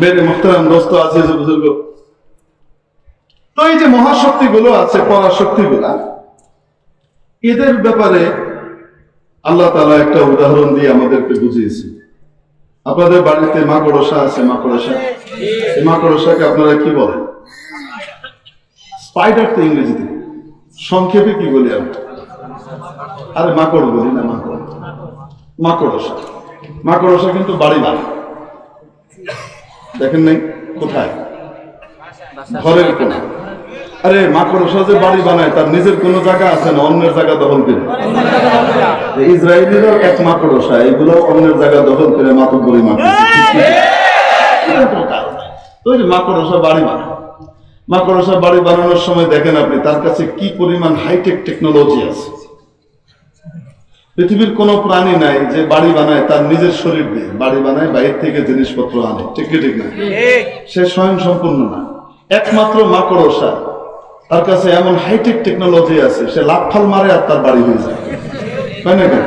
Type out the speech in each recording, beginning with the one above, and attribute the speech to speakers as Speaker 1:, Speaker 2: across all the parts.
Speaker 1: মেরে মুখতারাম দোস্ত আছে বুজুর্গ। তো এই যে মহাশক্তি গুলো আছে পরাশক্তি গুলা এদের ব্যাপারে আল্লাহ তালা একটা উদাহরণ দিয়ে আমাদেরকে বুঝিয়েছে আপনাদের বাড়িতে মাকড়সা আছে মাকড়সা এই মাকড়সাকে আপনারা কি বলেন? স্পাইডার তো ইংরেজিতে। সংক্ষেপে কি বলি আমরা? আরে মাকড় বলি না মাকড় মাকড়সা মাকড়সা কিন্তু বাড়ি বানায় দেখেন নাই? কোথায়? ঘরের কোণে। আরে মাকড়সা যে বাড়ি বানায়, তার নিজের কোনো জায়গা আছে না, অন্যের জায়গা দখল করে? ইসরায়েলিরও এক মাকড়সা এগুলো অন্যের জায়গা দখল করে মারতেছে তো ওই যে মাকড়সা বাড়ি বানানোর সময় দেখেন আপনি, তার কাছে কি পরিমাণ হাইটেক টেকনোলজি আছে। পৃথিবীর কোনো প্রাণী নাই যে বাড়ি বানায় তার নিজের শরীর দিয়ে। বাড়ি বানায় বাইরে থেকে জিনিসপত্র আনে। ঠিক ঠিক না? সে স্বয়ং সম্পূর্ণ না। একমাত্র মাকড়সা। তার কাছে এমন হাইটেক টেকনোলজি আছে সে লাফাল মারে আর তার বাড়ি হয়ে যায়। তাই না কেন?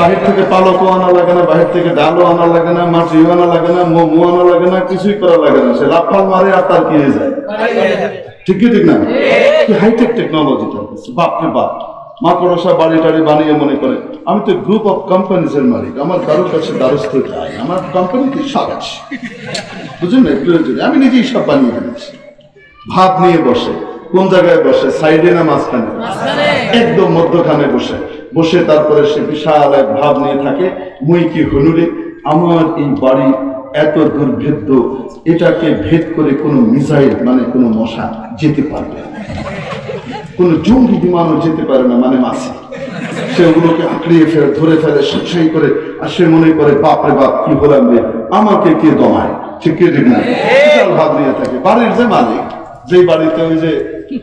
Speaker 1: বাহির থেকে পালকও আনা লাগে না বাহির থেকে ডালও আনা লাগে না মাটিও আনা লাগে না মোমো আনা লাগে না কিছুই করা লাগে না। সে লাফাল মারে আর তার কি হয়ে যায়? ঠিক কি ঠিক না? কি হাইটেক টেকনোলজি তার কাছে? বাপরে বাপ। মাকড়সা বাড়ি টাড়ি বানিয়ে মনে করে আমি তো গ্রুপ অফ কোম্পানিজ এর মালিক আমার কারোর কাছে দ্বারস্থ চাই আমার কোম্পানিতে সব আছে। বুঝলেন না আমি নিজেই সব বানিয়ে ফেলেছি। ভাত নিয়ে বসে কোন জায়গায় বসে? সাইডে না মাঝখানে। একদম মধ্যখানে বসে। বসে তারপরে সে বিশাল এক ভাব নিয়ে থাকে মুই কি হনুরে? আমার এই বাড়ি এত দুর্ভেদ্য এটাকে ভেদ করে কোনো মিসাইল মানে কোনো মশা যেতে পারবে না। কোনো জঙ্গি বিমানও যেতে পারে না মানে মাসি সে ওগুলোকে আঁকড়িয়ে ফেলে, ধরে ফেলে সেই করে, আর সে মনে করে, বাপ রে বাপ, কি হলাম রে? আমাকে কে দমায়? ঠিক কি না ভাব নিয়ে থাকে। বাড়ির যে মালিক, যেই বাড়িতে ওই যে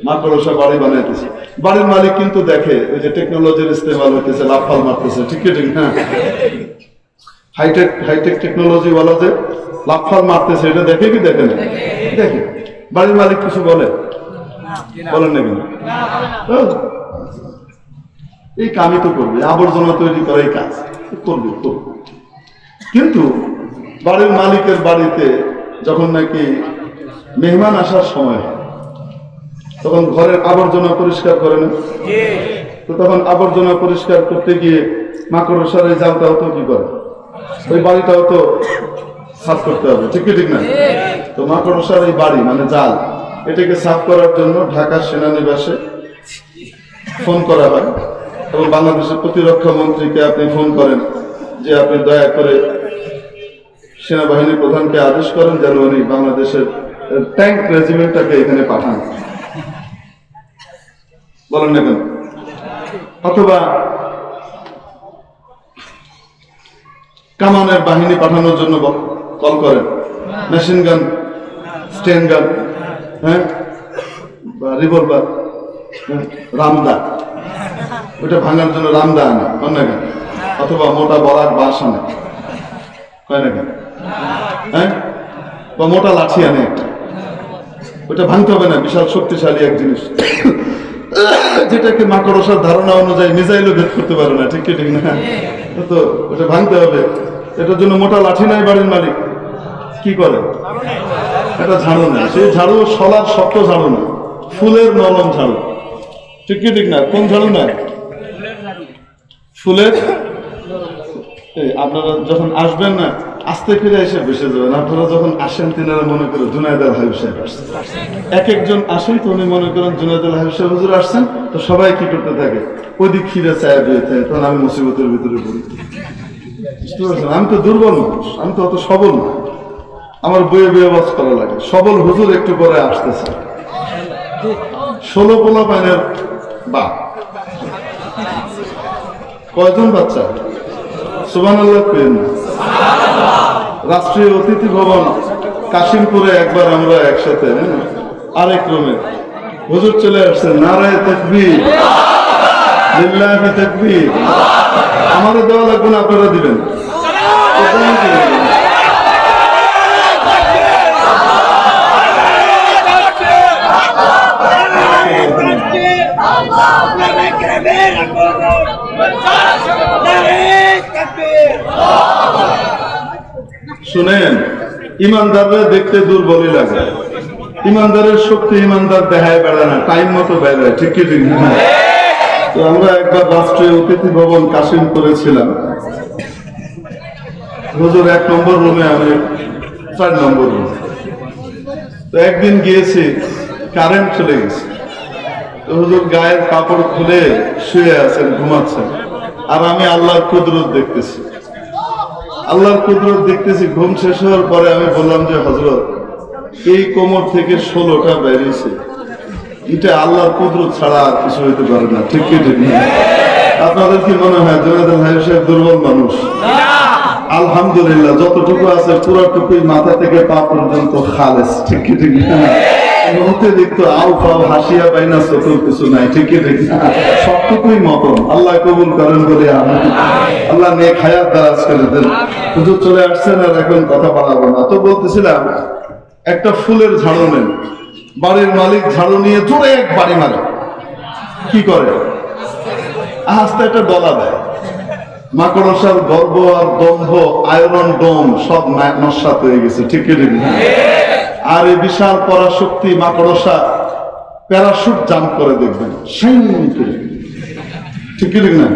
Speaker 1: মাকড়সা বাড়ি বানাইতেছে, বাড়ির মালিক কিন্তু দেখে, ওই যে টেকনোলজির ইস্তেমাল হইতেছে, লাফাল মারতেছে, ঠিক ঠিক না? হাইটেক হাইটেক টেকনোলজি বলা যে লাফাল মারতেছে, এটা দেখে কি দেখে না? দেখে। বাড়ির মালিক কিছু বলে বলেন না হ্যাঁ। এই কামই তো করবে আবর্জনা তৈরি করাই কাজ করবে করবে। কিন্তু বাড়ির মালিকের বাড়িতে যখন নাকি মেহমান আসার সময় তখন ঘরের আবর্জনা পরিষ্কার করে না? তো তখন আবর্জনা পরিষ্কার করতে গিয়ে মাকড়সার এই জালটাও তো কি করে? ওই বাড়িটাও তো সাফ করতে হবে ঠিক কি ঠিক না? তো মাকড়সার এই বাড়ি মানে জাল এটাকে সাফ করার জন্য ঢাকা সেনানিবাসে ফোন করা হয় এবং বাংলাদেশের প্রতিরক্ষা মন্ত্রীকে আপনি ফোন করেন যে আপনি দয়া করে সেনাবাহিনী প্রধানকে আদেশ করেন যেন উনি বাংলাদেশের ট্যাঙ্ক রেজিমেন্টটাকে এখানে পাঠান। বলেন না কেন? অথবা কামানের বাহিনী পাঠানোর জন্য কল করেন। মেশিন গান স্টেন গান। হ্যাঁ? বা রিভলভার হ্যাঁ, রামদা। ওটা ভাঙার জন্য রামদা আনে কন না কেন? অথবা মোটা বলার বাঁশ আনে কয় না কেন? হ্যাঁ? বা মোটা লাঠি আনে একটা। ওটা ভাঙতে হবে না বিশাল শক্তিশালী এক জিনিস। যেটাকে মাকড়সার ধারণা অনুযায়ী মিসাইলও ভেদ করতে পারে না ঠিক ঠিক না? তো ওটা ভাঙতে হবে। এটার জন্য মোটা লাঠি নাই বাড়ির মালিক। কি করে? এটা ঝাড়ু না সেই ঝাড়ু সলার শক্ত ঝাড়ু না ফুলের নরম ঝাড়ু। ঠিক কি ঠিক না? কোন ঝাড়ু না ফুলের? আপনারা যখন আসবেন না, আস্তে ফিরে এসে বসে যাবেন। আপনারা যখন আসেন, তিনারা মনে করে জুনায়দার হাবিব সাহেব এক একজন আসেন, তো উনি মনে করেন জুনায়দুল হাবিব সাহেব হুজুর আসছেন, তো সবাই কি করতে থাকে? ওদিক ফিরে চায় দিয়ে থাকে তখন আমি মুসিবতের ভিতরে পড়ি। বুঝতে পারছেন? আমি তো দুর্বল মানুষ, আমি তো অত সবল না। আমার বইয়ে বয়ে বাস করা লাগে। সবল হুজুর একটু পরে আসতেছে। ষোলো পোলা পাইনের বাপ। কয়জন বাচ্চা? সুবান আল্লাহ পেন রাষ্ট্রীয় অতিথি ভবন কাশিমপুরে একবার আমরা একসাথে হ্যাঁ, আরেক রুমে। হুজুর চলে আসছেন নারায় তকবীর। লিল্লাহি তকবীর। আমাদের দেওয়া লাগবে না আপনারা দিবেন। শুনেন, ইমানদাররা দেখতে দুর্বলই লাগে। ইমানদারের শক্তি ইমানদার দেখায় বেড়ায় না, টাইম মতো বেড়ায় ঠিক কি তো আমরা একবার রাষ্ট্রীয় অতিথি ভবন কাশিম করেছিলাম। হুজুর, এক নম্বর রুমে আমি, চার নম্বর রুমে। তো একদিন গিয়েছি কারেন্ট চলে গেছে। হুজুর গায়ের কাপড় খুলে শুয়ে আছেন, ঘুমাচ্ছেন। আর আমি আল্লাহর কুদরত দেখতেছি। আল্লাহর কুদরত দেখতেছি, ঘুম শেষ হওয়ার পরে আমি বললাম যে হজরত এই কোমর থেকে ষোলোটা বেরিয়েছে। এটা আল্লাহর কুদরত ছাড়া আর কিছু হইতে পারে না। ঠিক আপনাদের কি মনে হয় জুনাদুল ভাই সাহেব দুর্বল মানুষ? আলহামদুলিল্লাহ, যতটুকু আছে পুরোটুকুই মাথা থেকে পা পর্যন্ত খালেস ঠিক ঠিক না? মুহূর্তে দেখতো আউ ফাও হাসিয়া পাইনা চতুর কিছু নাই ঠিক কি ঠিক সবটুকুই মতন, আল্লাহ কবুল করেন বলে আমি। আল্লাহ নেক হায়াত দারাজ করে দেন। হুজুর চলে আসছেন আর এখন কথা বাড়াবো না। তো বলতেছিলাম, একটা ফুলের ঝাড়ু নেন। বাড়ির মালিক ঝাড়ু নিয়ে জোরে এক বাড়ি মারে। কি করে? আস্তে একটা ডলা দেয়। মাকড়সার গর্ব আর দম্ভ, আয়রন, ডোম সব না- নস্বাত হয়ে গেছে ঠিক ঠিক না? আর এই বিশাল পরাশক্তি মাকড়সা প্যারাশুট জাম্প করে দেখবেন ঠিক না?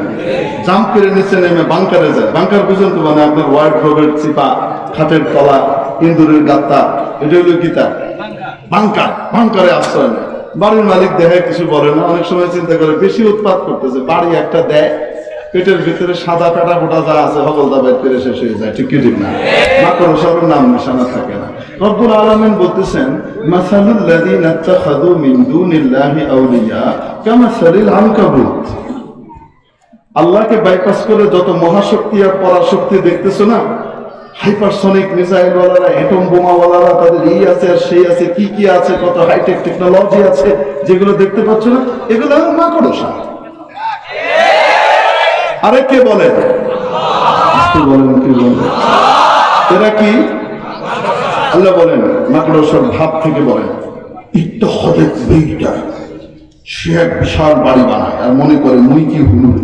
Speaker 1: জাম্প করে নিচে নেমে বাংকারে যায়। বাংকার বুঝেন তো মানে আপনার ওয়ার্ড রোবের চিপা খাটের তলা ইন্দুরের গাত্তা, এটা হলো গীতা। বাংকার, বাংকারে আশ্রয় নেয়। বাড়ির মালিক দেখায় কিছু বলে না, অনেক সময় চিন্তা করে বেশি উৎপাদ করতেছে, বাড়ি একটা দেয়, পেটের ভিতরে সাদা পেটা ফোটা যা আছে হবল দাবাই করে শেষ হয়ে যায়, ঠিক কি ঠিক না? মাকড়সার নাম নিশানা থাকে না। রব্বুল বলতেছেন, মাসালুল লাযিনা ইত্তাখাযু দুনিল্লাহি আউলিয়া কামাসালিল আনকাবুত। আল্লাহকে বাইপাস করে যত মহাশক্তি আর পরাশক্তি দেখতেছো না হাইপারসনিক মিসাইল ওয়ালারা এটম বোমা ওয়ালারা তাদের এই আছে আর সেই আছে, কি কি আছে, কত হাইটেক টেকনোলজি আছে, যেগুলো দেখতে পাচ্ছ না, এগুলো মাকড়সা। আরে কে বলে? কি বলেন কি বলেন এরা কি? আল্লাহ বলেন, মাকড়সার ভাব থেকে বলেন ইত্য হবে বেইটা সে এক বিশাল বাড়ি বানায়, আর মনে করে মুই কি হুনুর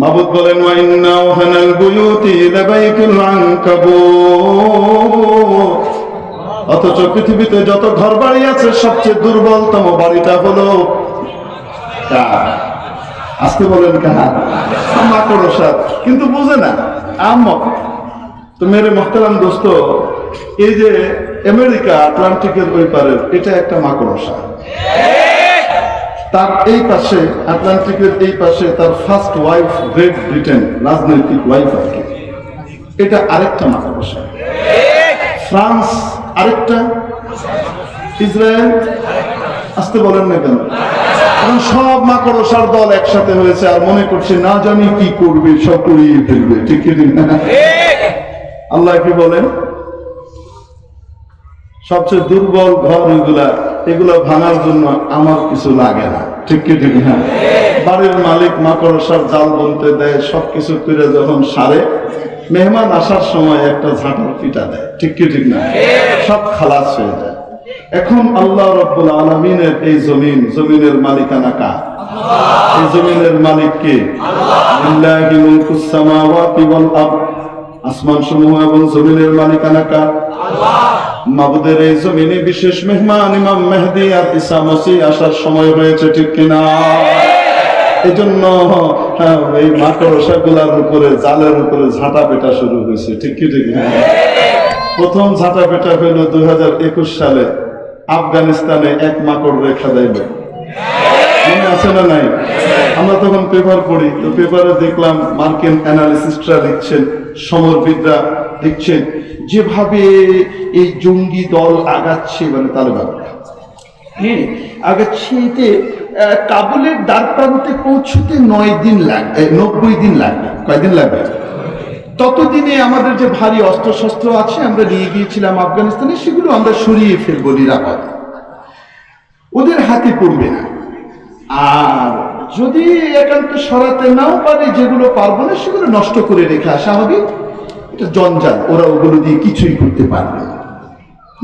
Speaker 1: মাবুদ বলেন ওয়াইন্না ওহানাল বুয়ুতি লাবাইতুল আনকাবুত অথচ পৃথিবীতে যত ঘর বাড়ি আছে, সবচেয়ে দুর্বলতম বাড়িটা হলো আসতে বলেন কার? মাকড়সার কিন্তু বুঝে না আমক তো মেরে মহতারাম দোস্ত, এই যে আমেরিকা আটলান্টিকের ওই এটা একটা মাকড়সা। তার এই পাশে, আটলান্টিকের এই পাশে তার ফার্স্ট ওয়াইফ গ্রেট ব্রিটেন রাজনৈতিক ওয়াইফ আর কি। এটা আরেকটা মাকড়সা। ফ্রান্স আরেকটা, ইসরায়েল, আসতে বলেন না কেন? সব মাকড়সার দল একসাথে হয়েছে আর মনে করছে, না জানি কি করবে, সব করিয়ে ফেলবে, ঠিক না? আল্লাহ কি বলেন সবচেয়ে দুর্বল ঘর এগুলা এগুলো ভাঙার জন্য আমার কিছু লাগে না ঠিক কি ঠিক না বাড়ির মালিক মাকড়সার জাল বলতে দেয় সবকিছু করে যখন সারে মেহমান আসার সময় একটা ঝাঁটার পিটা দেয় ঠিক কি ঠিক না সব খালাস হয়ে যায় এখন আল্লাহ রব্বুল আলমিনের এই জমিন জমিনের মালিকানা কা এই জমিনের মালিক কে লিল্লাহি আসমান সমূহ এবং জমিনের মালিকানা কা মাবুদের এই জমিনে বিশেষ মেহমান ইমাম মেহদি আর ঈসা মসি আসার সময় হয়েছে ঠিক কিনা? এই জন্য হ্যাঁ, এই মাকড়সা গুলার উপরে জালের উপরে ঝাঁটা পেটা শুরু হয়েছে ঠিক কি ঠিক না? প্রথম ঝাঁটা পেটা হইল দুই হাজার একুশ সালে আফগানিস্তানে এক মাকড় রেখা দেয় মনে আছে না নাই? আমরা তখন পেপার পড়ি, তো পেপারে দেখলাম মার্কিন অ্যানালিসিস্টরা লিখছেন, সমরবিদরা লিখছেন, যেভাবে এই জঙ্গি দল আগাচ্ছে মানে তালেবান হ্যাঁ আগাচ্ছে এতে কাবুলের দ্বার প্রান্তে পৌঁছতে নয় দিন লাগবে নব্বই দিন লাগবে, কয়দিন লাগবে? ততদিনে আমাদের যে ভারী অস্ত্রশস্ত্র আছে, আমরা নিয়ে গিয়েছিলাম আফগানিস্তানে, সেগুলো আমরা সরিয়ে ফেলব নিরাপদ। ওদের হাতে পড়বে না। আর যদি একান্ত সরাতে নাও পারে যেগুলো পারব না, সেগুলো নষ্ট করে রেখে আসা হবে। এটা জঞ্জাল, ওরা ওগুলো দিয়ে কিছুই করতে পারবে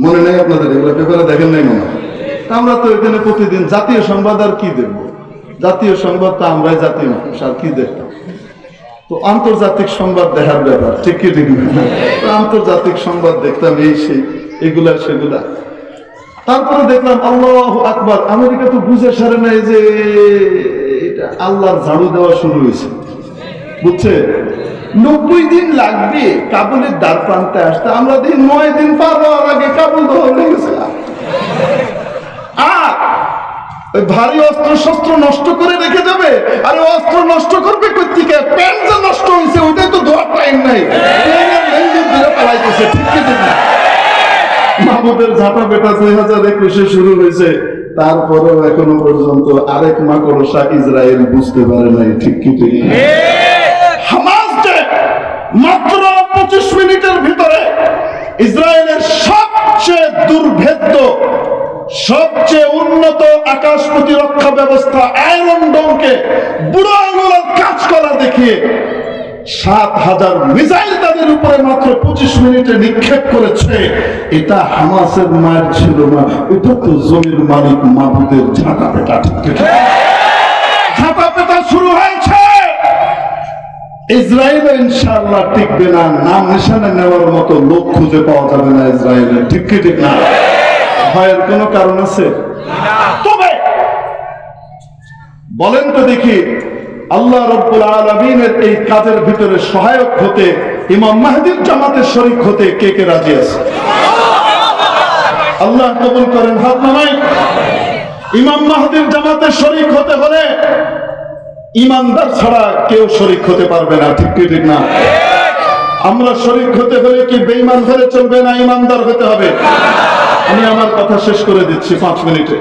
Speaker 1: মনে নেই আপনাদের, এগুলো পেপারে দেখেন নাই মনে হয়? আমরা তো এখানে প্রতিদিন জাতীয় সংবাদ আর কি দেখব? জাতীয় সংবাদ তো আমরাই জাতীয় মানুষ, আর কি দেখতাম তো আন্তর্জাতিক সংবাদ দেখার ব্যাপার, ঠিক কি, ঠিক আন্তর্জাতিক সংবাদ দেখতাম এই সেই, এগুলা সেগুলা। তারপরে দেখলাম আল্লাহ আকবার, আমেরিকা তো বুঝে সারে নাই যে এটা আল্লাহর ঝাড়ু দেওয়া শুরু হয়েছে। বুঝছে? নব্বই দিন লাগবে কাবুলের দ্বার প্রান্তে আসতে। আমরা দিন নয় দিন পার হওয়ার আগে কাবুল দখল হয়ে গেছে। আর ভারী অস্ত্র শস্ত্র নষ্ট করে রেখে যাবে আর অস্ত্র নষ্ট করবে কোথেকে প্যান্ট যে নষ্ট হয়েছে, ওইটাই তো ধোয়ার টাইম নাই। পালাইতেছে ঠিক না? মাহমুদের ঝাঁটা বেটা দুই হাজার একুশে শুরু হয়েছে। তারপরেও এখনও পর্যন্ত আরেক মাকড়সা ইসরায়েল বুঝতে পারে নাই, ঠিক কি ঠিক হামাস মাত্র পঁচিশ মিনিটের ভিতরে ইসরায়েলের সবচেয়ে দুর্ভেদ্য, সবচেয়ে উন্নত আকাশ প্রতিরক্ষা ব্যবস্থা, আয়রন ডোমকে বুড়ো আঙুলের কাজ করা দেখিয়ে সাত হাজার মিসাইল তাদের উপরে মাত্র পঁচিশ মিনিটে নিক্ষেপ করেছে। এটা হামাসের মায়ের ছিল না এটা তো জমির মালিক মাহবুদের ঝাঁটা পেটা ঝাঁটা পেটা শুরু হয়েছে। ইসরায়েল ইনশাআল্লাহ টিকবে না নাম নিশানা নেওয়ার মতো লোক খুঁজে পাওয়া যাবে না ইসরায়েলের ঠিক কি ঠিক না? ভয়ের কোনো কারণ আছে? তবে বলেন তো দেখি আল্লাহ রব্বুল আলমিনের এই কাজের ভিতরে সহায়ক হতে, ইমাম মাহদির জামাতের শরিক হতে কে কে রাজি আছে? আল্লাহ কবুল করেন, হাত নামাই। ইমাম মাহদির জামাতের শরিক হতে হলে ইমানদার ছাড়া কেউ শরিক হতে পারবে না, ঠিক ঠিক না? আমরা শরিক হতে হলে কি বেঈমান হলে চলবে না, ইমানদার হতে হবে? আমি আমার কথা শেষ করে দিচ্ছি পাঁচ মিনিটে।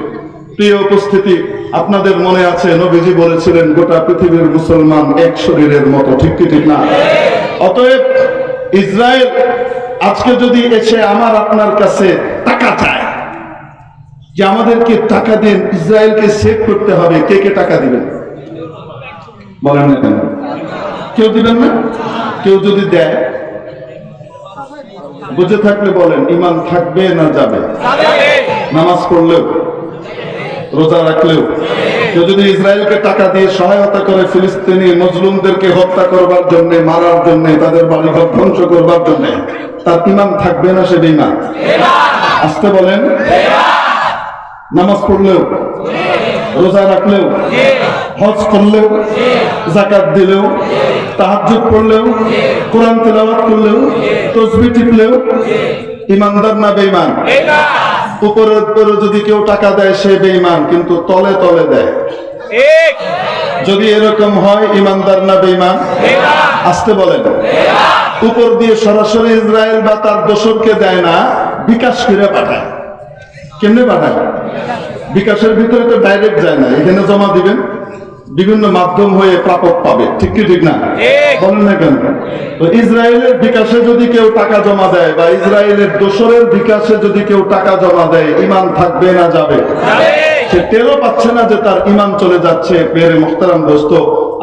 Speaker 1: প্রিয় উপস্থিতি আপনাদের মনে আছে নবীজি বলেছিলেন গোটা পৃথিবীর মুসলমান এক শরীরের মতো ঠিক কি ঠিক না? অতএব ইসরায়েল আজকে যদি এসে আমার আপনার কাছে টাকা চায় যে আমাদেরকে টাকা দিন ইসরায়েলকে সেভ করতে হবে কে কে টাকা দিবেন? বলেন না কেন? কেউ দিবেন না? কেউ যদি দেয় বুঝে থাকলে বলেন ইমান থাকবে না যাবে। নামাজ পড়লেও। রোজা রাখলেও কেউ যদি ইসরায়েলকে টাকা দিয়ে সহায়তা করে ফিলিস্তিনি মজলুমদেরকে হত্যা করবার জন্য, মারার জন্য, তাদের বাড়িঘর ধ্বংস করবার জন্য, তার ইমান থাকবে না সে বেইমান আসতে বলেন। নামাজ পড়লেও, রোজা রাখলেও, হজ করলেও জাকাত দিলেও, তাহাজ্জুদ পড়লেও, কোরআন তেলাওয়াত করলেও, তসবি টিপলেও, ইমানদার না বেঈমান? উপরে উপরে যদি কেউ টাকা দেয় সে বেইমান কিন্তু তলে তলে দেয়। যদি এরকম হয় ইমানদার না বেইমান আসতে বলেন। উপর দিয়ে সরাসরি ইসরায়েল বা তার দোষরকে দেয় না বিকাশ করে পাঠায়। কেমনে পাঠায়? বিকাশের ভিতরে তো ডাইরেক্ট যায় না এখানে জমা দিবেন। বিভিন্ন মাধ্যম হয়ে প্রাপক পাবে। ঠিক কি ঠিক না? বলেন না কেন? তো ইসরায়েলের বিকাশে যদি কেউ টাকা জমা দেয় বা ইসরায়েলের দোসরের বিকাশে যদি কেউ টাকা জমা দেয় ইমান থাকবে না যাবে। সে টেরও পাচ্ছে না যে তার ইমান চলে যাচ্ছে। পেরে মোখতারাম দোস্ত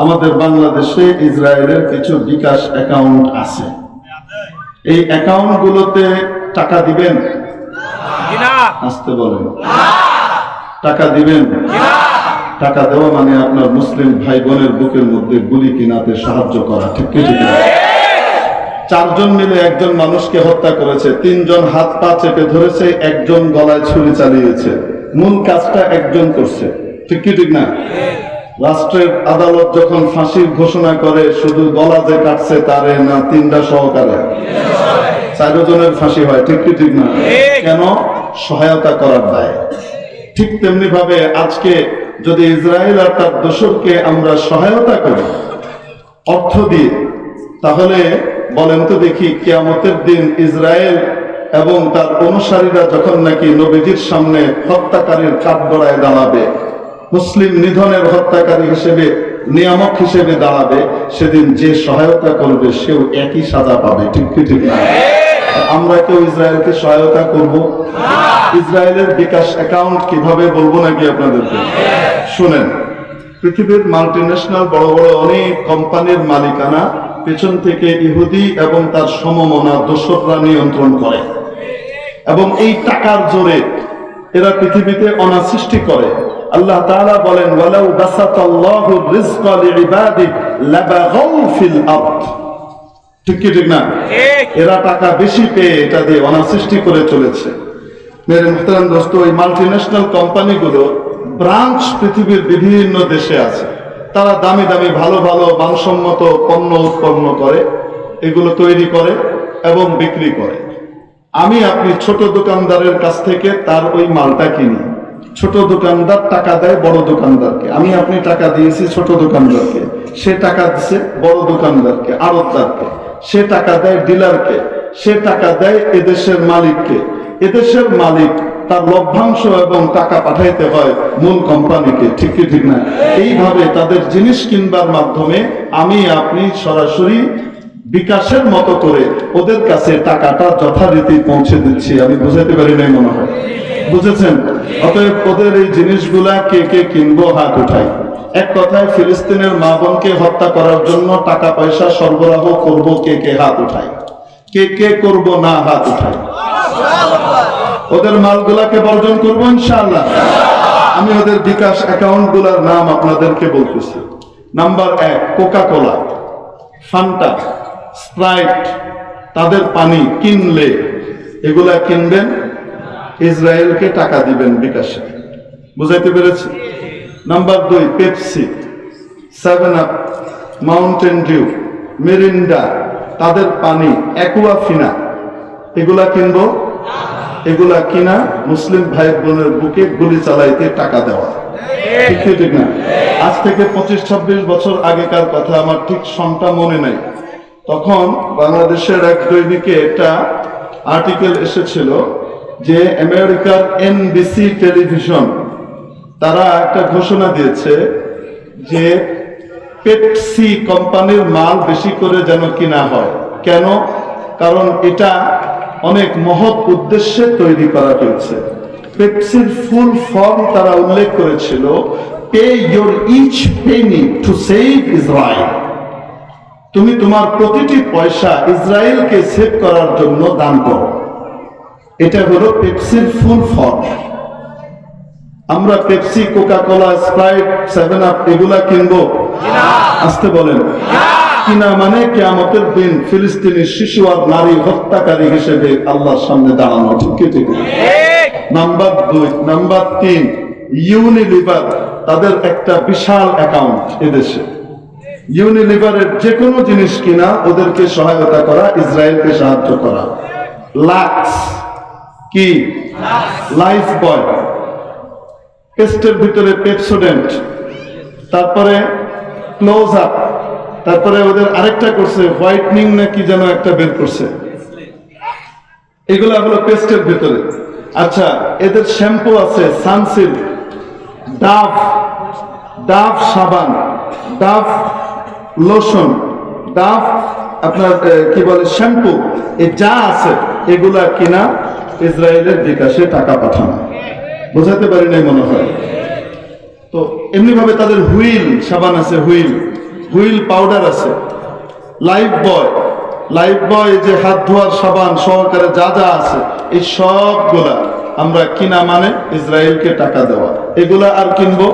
Speaker 1: আমাদের বাংলাদেশে ইসরায়েলের কিছু বিকাশ অ্যাকাউন্ট আছে। এই অ্যাকাউন্ট গুলোতে টাকা দিবেন? আসতে বলেন। টাকা দিবেন? টাকা দেওয়া মানে আপনার মুসলিম ভাই বোনের বুকের মধ্যে গুলি কিনাতে সাহায্য করা ঠিক কি ঠিক না? চারজন মিলে একজন মানুষকে হত্যা করেছে তিনজন হাত পা চেপে ধরেছে একজন গলায় ছুরি চালিয়েছে। মূল কাজটা একজন করছে ঠিক কি ঠিক না? রাষ্ট্রের আদালত যখন ফাঁসির ঘোষণা করে শুধু গলা যে কাটছে তারে না তিনটা সহকারে। চারজনের ফাঁসি হয় ঠিক কি ঠিক না? কেন? সহায়তা করার দায়। ঠিক তেমনি ভাবে আজকে যদি ইসরায়েল আর তার দোসরকে আমরা সহায়তা করি, অর্থ দিয়ে তাহলে বলেন তো দেখি কেয়ামতের দিন ইসরায়েল এবং তার অনুসারীরা যখন নাকি নবীজির সামনে হত্যাকারীর কাঠ গড়ায় দাঁড়াবে, মুসলিম নিধনের হত্যাকারী হিসেবে, নিয়ামক হিসেবে দাঁড়াবে, সেদিন যে সহায়তা করবে সেও একই সাজা পাবে, ঠিক ঠিক না? আমরা কেউ ইসরায়েলকে সহায়তা করব? ইসরায়েলের বিকাশ অ্যাকাউন্ট কীভাবে বলব নাকি আপনাদেরকে? শুনেন পৃথিবীর মাল্টিন্যাশনাল বড় বড় অনেক কোম্পানির মালিকানা পেছন থেকে ইহুদি এবং তার সমমনা দোসররা নিয়ন্ত্রণ করে। এবং এই টাকার জোরে এরা পৃথিবীতে অনা সৃষ্টি করে। আল্লাহ তাআলা বলেন ওয়ালাউ বাসাতাল্লাহু রিজকা লিইবাদি লাবাগাউ ফিল আরদ। ঠিক কি ঠিক না? এরা টাকা বেশি পেয়ে এটা দিয়ে অনাসৃষ্টি করে চলেছে। মেরে মুহতারাম দোস্ত ওই মাল্টিন্যাশনাল কোম্পানিগুলো ব্রাঞ্চ পৃথিবীর বিভিন্ন দেশে আছে। তারা দামি দামি ভালো ভালো মানসম্মত পণ্য উৎপন্ন করে এগুলো তৈরি করে এবং বিক্রি করে। আমি আপনি ছোট দোকানদারের কাছ থেকে তার ওই মালটা কিনি। ছোট দোকানদার টাকা দেয় বড় দোকানদারকে। আমি আপনি টাকা দিয়েছি ছোট দোকানদারকে। সে টাকা দিচ্ছে বড় দোকানদারকে আড়তদারকে। সে টাকা দেয় ডিলারকে, সে টাকা দেয় এদেশের মালিককে। এদেশের মালিক তার লভ্যাংশ এবং টাকা পাঠাইতে হয় মূল কোম্পানিকে, ঠিক ঠিক না? এইভাবে তাদের জিনিস কিনবার মাধ্যমে আমি, আপনি সরাসরি বিকাশের মতো করে ওদের কাছে টাকাটা যথারীতি পৌঁছে দিচ্ছি। আমি বুঝাতে পারি নাই মনে হয়। বুঝেছেন? অতএব ওদের এই জিনিসগুলা কে কে কিনবো, হাত উঠাই। এক কথায় ফিলিস্তিনের মা বোনকে হত্যা করার জন্য টাকা পয়সা সরবরাহ করব কে কে হাত উঠায়? কে কে করব না হাত উঠায়? ওদের মালগুলাকে বর্জন করব ইনশাআল্লাহ। আমি ওদের বিকাশ অ্যাকাউন্টগুলার নাম আপনাদেরকে বলতেছি। নাম্বার এক কোকা কোলা ফান্টা, স্প্রাইট, তাদের পানি কিনলে এগুলা কিনবেন, ইসরায়েলকে টাকা দিবেন বিকাশে। বুঝাইতে পেরেছি? নাম্বার দুই Pepsi Seven Up Mountain Dew Mirinda তাদের পানি অ্যাকুয়াফিনা এগুলা কিনবো? এগুলা কিনা মুসলিম ভাই বোনের বুকে গুলি চালাইতে টাকা দেওয়া। ঠিক ঠিক না? আজ থেকে পঁচিশ, ছাব্বিশ বছর আগেকার কথা, আমার ঠিক সনটা মনে নাই। তখন বাংলাদেশের এক দৈনিকে একটা আর্টিকেল এসেছিল যে আমেরিকার এনবিসি টেলিভিশন তারা একটা ঘোষণা দিয়েছে যে পেপসি কোম্পানির মাল বেশি করে যেন কিনা হয়। কেন? কারণ এটা অনেক মহৎ উদ্দেশ্যে তৈরি করা হয়েছে। পেপসির ফুল ফর্ম তারা উল্লেখ করেছিল pay your each penny to save Israel তুমি তোমার প্রতিটি পয়সা ইসরায়েলকে সেভ করার জন্য দান করো। এটা হলো পেপসির ফুল ফর্ম। আমরা Pepsi Coca Cola Sprite, Seven Up, এগুলা কিনবো। আসতে বলেন। কিনা মানে কেয়ামতের দিন ফিলিস্তিনি শিশু আর নারী হত্যাকারী হিসেবে আল্লাহর সামনে দাঁড়ানো, ঠিক ঠিক? নাম্বার দুই, নাম্বার তিন, ইউনিলিভার, তাদের একটা বিশাল অ্যাকাউন্ট এদেশে। ইউনিলিভারের যে কোনো জিনিস কিনা, ওদেরকে সহায়তা করা, ইসরায়েলকে সাহায্য করা। লাক্স, কি? লাইফ বয় পেস্টের ভিতরে পেপসোডেন্ট, তারপরে ক্লোজ আপ, তারপরে ওদের আরেকটা করছে, হোয়াইটনিং না কি যেন একটা বের করছে। এগুলো হলো পেস্টের ভিতরে। আচ্ছা এদের শ্যাম্পু আছে, সানসিল্ক, ডাভ ডাভ সাবান, ডাভ লোশন, ডাভ আপনার কি বলে, শ্যাম্পু, এ যা আছে, এগুলা কিনা ইসরায়েলের বিকাশে টাকা পাঠানো। বোঝাতে পারি নাই মনে হয়। তো এমনি ভাবে তাদের হুইল সাবান আছে হুইল। হুইল পাউডার আছে। লাইফ বয় লাইফ বয় যে হাত ধোয়ার সাবান সহকারে যা যা আছে এই সবগুলা আমরা কিনা মানে ইসরায়েলকে টাকা দেওয়া। এগুলা আর কিনবো?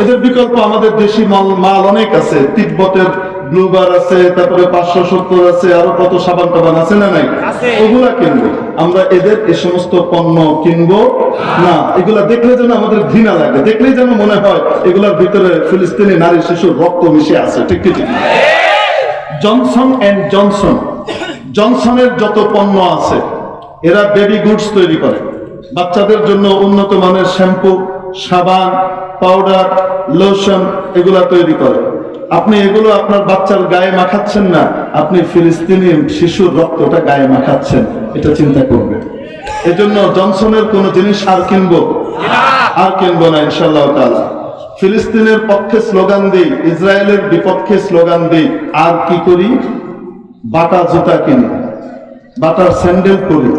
Speaker 1: এদের বিকল্প আমাদের দেশি মাল মাল অনেক আছে। তিব্বতের ব্লুবার আছে তারপরে পাঁচশো সত্তর আছে আরও কত সাবান টাবান আছে না নাই? ওগুলা কিনবো। আমরা এদের এই সমস্ত পণ্য কিনবো। না এগুলা দেখলে যেন আমাদের ঘৃণা লাগে। দেখলেই যেন মনে হয় এগুলার ভিতরে ফিলিস্তিনি নারী শিশুর রক্ত মিশে আছে। ঠিক ঠিক? Johnson and Johnson. জনসনের যত পণ্য আছে এরা বেবি গুডস তৈরি করে। বাচ্চাদের জন্য উন্নত মানের শ্যাম্পু সাবান পাউডার লোশন এগুলা তৈরি করে। আপনি এগুলো আপনার বাচ্চার গায়ে মাখাচ্ছেন না, আপনি ফিলিস্তিনি শিশুর রক্তটা গায়ে মাখাচ্ছেন, এটা চিন্তা করবেন। এজন্য জনসনের কোন জিনিস আর কিনবো? আর কিনবো না তাআলা। ফিলিস্তিনের পক্ষে স্লোগান দিই, ইসরায়েলের বিপক্ষে স্লোগান দিই, আর কি করি? বাটা জুতা কিনি, বাটার স্যান্ডেল পরি,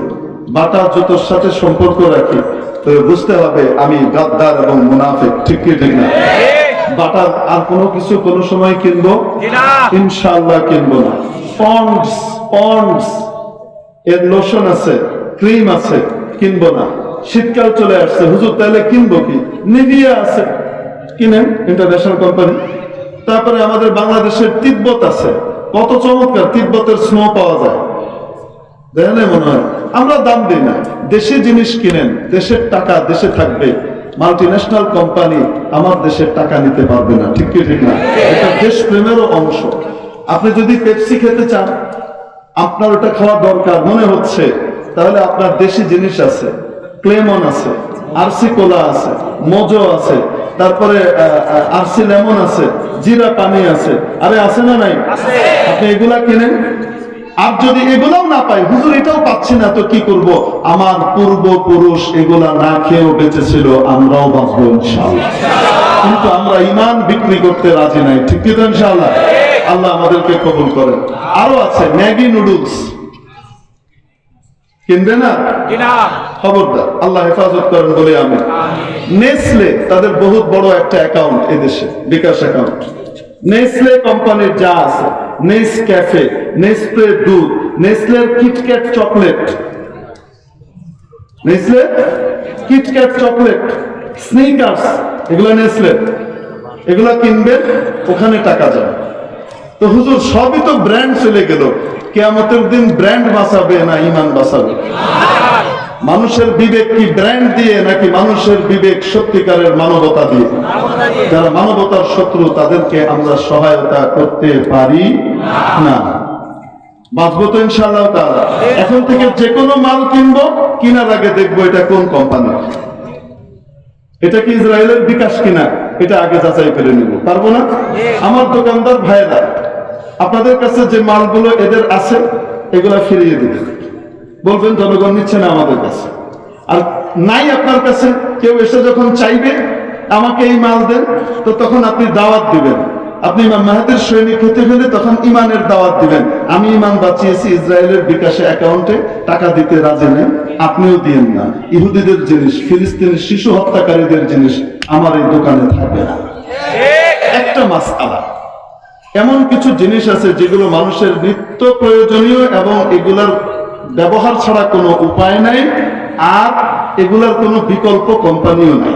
Speaker 1: বাটা জুতোর সাথে সম্পর্ক রাখি তো বুঝতে হবে আমি গাদ্দার এবং মুনাফিক, ঠিক কি, ঠিক না? বাটার আর কোনো কিছু কোনো সময় কিনবো? ইনশাআল্লাহ কিনবো না। পন্ডস পন্ডস এর লোশন আছে ক্রিম আছে কিনবো না। শীতকাল চলে আসছে। হুজুর তাহলে কিনবো কি? নিভিয়া আছে। কিনেন ইন্টারন্যাশনাল কোম্পানি তারপরে আমাদের বাংলাদেশের তিব্বত আছে। কত চমৎকার তিব্বতের স্নো পাওয়া যায়। দেখেন মনে হয়? আমরা দাম দিই না। দেশে জিনিস কিনেন দেশের টাকা দেশে থাকবে। মাল্টি ন্যাশনাল কোম্পানি আমার দেশের টাকা নিতে পারবে না। ঠিক কি ঠিক না? এটা দেশ প্রেমেরও অংশ। আপনি যদি পেপসি খেতে চান আপনার ওটা খাওয়া দরকার মনে হচ্ছে। তাহলে আপনার দেশি জিনিস আছে ক্লেমন আছে আরসি কোলা আছে মজো আছে তারপরে আরসি লেমন আছে জিরা পানি আছে। আরে আছে না নাই? আপনি এগুলা কিনেন? আর যদি এগুলাও না পাই হুজুর এটাও পাচ্ছি না তো কি করব? আমার পূর্বপুরুষ এগুলা না খেয়েও বেঁচে ছিল আমরাও বাঁচবো ইনশাআল্লাহ। কিন্তু আমরা ইমান বিক্রি করতে রাজি নাই ঠিক কি তো ইনশাআল্লাহ? আল্লাহ আমাদেরকে কবুল করেন। আরও আছে ম্যাগি নুডলস। কিনবে না? খবরদার আল্লাহ হেফাজত করেন বলে আমি নেসলে তাদের বহুত বড় একটা অ্যাকাউন্ট এদেশে বিকাশ অ্যাকাউন্ট। নেসলে কোম্পানির আছে, নেস ক্যাফে নেসপ্রে দুধ নেসলের KitKat chocolate. Nestle KitKat chocolate, Snickers, এগুলো নেসলে। এগুলো কিনবেন ওখানে টাকা যায়। তো হুজুর, সবই তো ব্র্যান্ড চলে গেল। কেয়ামতের দিন ব্র্যান্ড বাঁচাবে না ইমান বাঁচাবে? মানুষের বিবেক কি ব্র্যান্ড দিয়ে নাকি মানুষের বিবেক সত্যিকারের মানবতা দিয়ে? যারা মানবতার শত্রু, তাদেরকে আমরা সহায়তা করতে পারি না। বাঁচবো তো ইনশাল্লাহ তাআলা। এখন থেকে যে কোনো মাল কিনবো, কিনার আগে দেখব এটা কোন কোম্পানি এটা কি ইসরায়েলের বিকাশ কিনা, এটা আগে যাচাই করে নিব। পারব না? আমার দোকানদার ভাইরা, আপনাদের কাছে যে মালগুলো এদের আছে, এগুলা ফিরিয়ে দিবেন বলবেন, জনগণ নিচ্ছে না আমাদের কাছে। আর নাই আপনার কাছে, কেউ এসে যখন চাইবে, আমাকে এই মাল দেন, তো তখন আপনি দাওয়াত দিবেন। আপনি ইমাম মাহাতের সৈনিক হতে হলে তখন ইমানের দাওয়াত দিবেন। আমি ইমান বাঁচিয়েছি ইসরায়েলের বিকাশে অ্যাকাউন্টে, টাকা দিতে রাজি নেই, আপনিও দিয়েন না। ইহুদিদের জিনিস ফিলিস্তিনের শিশু হত্যাকারীদের জিনিস আমার এই দোকানে থাকবে না। একটা মাস আলা এমন কিছু জিনিস আছে যেগুলো মানুষের নিত্য প্রয়োজনীয় এবং এগুলার ব্যবহার ছাড়া কোনো উপায় নাই, আর এগুলার কোনো বিকল্প কোম্পানিও নাই।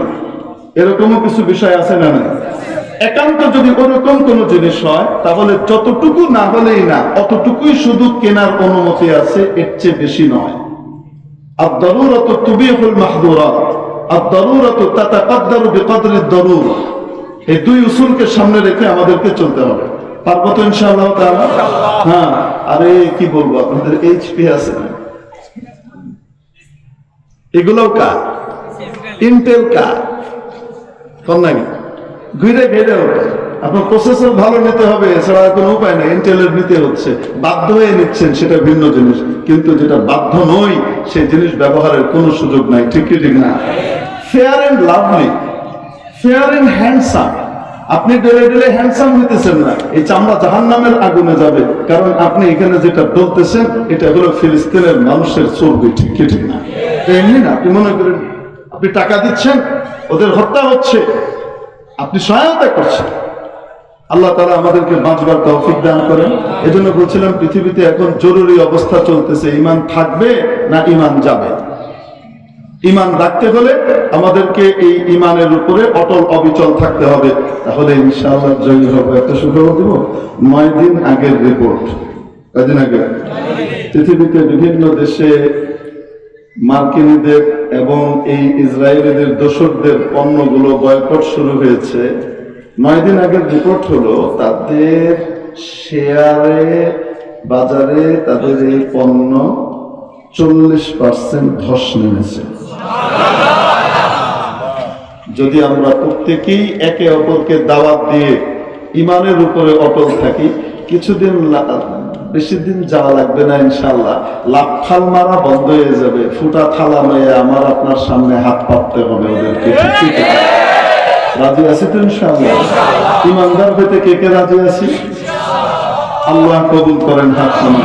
Speaker 1: এরকমও কিছু বিষয় আছে না না একান্ত যদি ওরকম কোনো জিনিস হয়, তাহলে যতটুকু না হলেই না, অতটুকুই শুধু কেনার অনুমতি আছে, এর চেয়ে বেশি নয়। আর দরুরত তুবিহুল মাহদুরাত আর দরুরত তাতাকাদ্দারু বিকদরি দরুর এই দুই উসুলকে সামনে রেখে আমাদেরকে চলতে হবে। পারব তো ইনশাআল্লাহ তাআলা। হ্যাঁ আরে কি বলব, আপনাদের এইচপি আছে না? এগুলোও কার? ইন্টেল কার? কোন নাকি ঘুরে ঘেরে আপনার প্রসেসর ভালো নিতে হবে, এছাড়া কোনো উপায় নেই। ইন্টেলের নিতে হচ্ছে। বাধ্য হয়ে নিচ্ছেন, সেটা ভিন্ন জিনিস। কিন্তু যেটা বাধ্য নই, সেই জিনিস ব্যবহারের কোনো সুযোগ নাই। ঠিক ঠিক না? Fair and Lovely Fair and Handsome আপনি ডেলে ডেলে হ্যান্ডসাম হইতেছেন না। এই চামড়া জাহান নামের আগুনে যাবে। কারণ আপনি এখানে যেটা বলতেছেন, এটা হলো ফিলিস্তিনের মানুষের চর্বি, ঠিক ঠিক না? এমনি না, আপনি মনে করেন, আপনি টাকা দিচ্ছেন, ওদের হত্যা হচ্ছে, আপনি সহায়তা করছেন। আল্লাহ তারা আমাদেরকে বাঁচবার তৌফিক দান করেন। এজন্য বলছিলাম, পৃথিবীতে এখন জরুরি অবস্থা চলতেছে ইমান থাকবে না ইমান যাবে? ইমান রাখতে হলে আমাদেরকে এই ইমানের উপরে অটল অবিচল থাকতে হবে। তাহলে ইনশাআল্লাহ জয়ী হবে। একটা সুখবর দিব? নয় দিন আগের রিপোর্ট কদিন আগে? পৃথিবীতে বিভিন্ন দেশে মার্কিনীদের এবং এই ইসরায়েলিদের দোষকদের পণ্যগুলো বয়কট শুরু হয়েছে। নয় দিন আগের রিপোর্ট হলো, তাদের শেয়ারে, বাজারে তাদের এই পণ্য চল্লিশ পার্সেন্ট ধস নেমেছে। যদি আমরা প্রত্যেকেই একে অপরকে দাওয়াত দিয়ে ইমানের উপরে অটল থাকি, কিছুদিন বেশি দিন যাওয়া লাগবে না ইনশাল্লাহ লাফাল মারা বন্ধ হয়ে যাবে, ফুটা থালা মেয়ে আমার আপনার সামনে হাত পাততে হবে ওদেরকে? রাজি আছি তো ইনশাল্লাহ ইমানদার হইতে কে কে রাজি আছি? আল্লাহ কবুল করেন হাত নামা